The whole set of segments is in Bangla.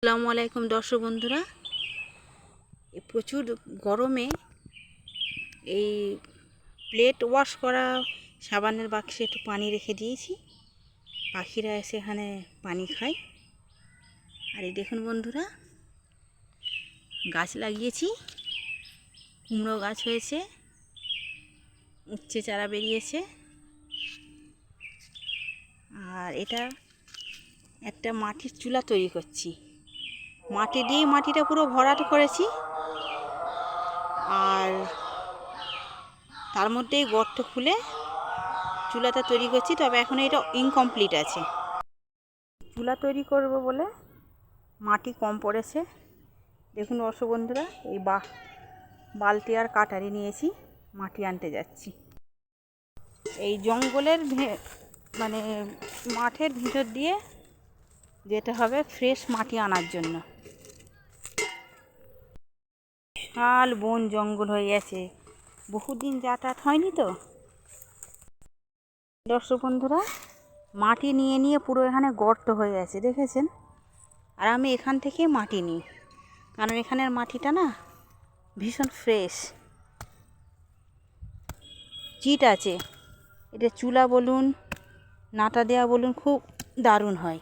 আসসালামু আলাইকুম দর্শক বন্ধুরা। প্রচুর গরমে এই প্লেট ওয়াশ করা সাবানের বাক্সে একটু পানি রেখে দিয়েছি। পাখিরা এসে এখানে পানি খায়। আর এই দেখুন বন্ধুরা, গাছ লাগিয়েছি। কুমড়ো গাছ হয়েছে। উচ্ছে চারা বেরিয়েছে। আর এটা একটা মাটির চুলা তৈরি করছি। মাটি দিয়ে মাটিটা পুরো ভরাট করেছি। আর তার মধ্যেই গর্ত খুলে চুলাটা তৈরি করছি, তবে এখন এটা ইনকমপ্লিট আছে। চুলা তৈরি করব বলে মাটি কম পড়েছে। দেখুন দর্শক বন্ধুরা এই বা, বালতি আর কাটারি নিয়েছি, মাটি আনতে যাচ্ছি। এই জঙ্গলের মানে মাঠের ভিতর দিয়ে যেতে হবে ফ্রেশ মাটি আনার জন্য। বিশাল বন জঙ্গল হয়ে গেছে। বহুদিন যাতায়াত হয়নি তো? দর্শক বন্ধুরা, মাটি নিয়ে নিয়ে পুরো এখানে গর্ত হয়ে গেছে, দেখেছেন? আর আমি এখান থেকে মাটি নিই। কারণ এখানের মাটিটা না ভীষণ ফ্রেশ চিট আছে। এটা চুলা বলুন নাটা দেওয়া বলুন, খুব দারুণ হয়।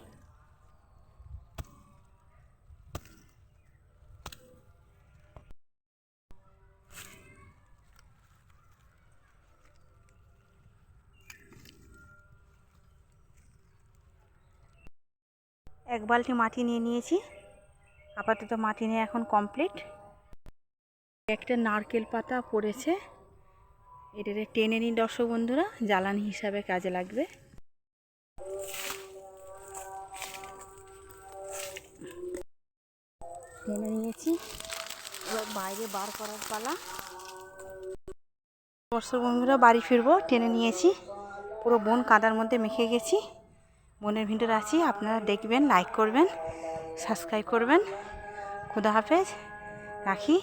এক বালতি মাটি নিয়ে নিয়েছি। আপাতত মাটি নিয়ে এখন কমপ্লিট একটা নারকেল পাতা পড়েছে। এটাতে টেনে নিন দর্শক বন্ধুরা, জ্বালানি হিসাবে কাজে লাগবে। টেনে নিয়েছি। এবার বাইরে বার করার পালা। দর্শক বন্ধুরা, বাড়ি ফিরবো, টেনে নিয়েছি। পুরো বন কাদার মধ্যে মেখে গেছি। বনের ভিতরে আছি। আপনারা দেখবেন লাইক করবেন সাবস্ক্রাইব করবেন। খুদা হাফেজ। রাখি।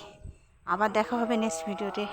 আবার দেখা হবে নেক্সট ভিডিওতে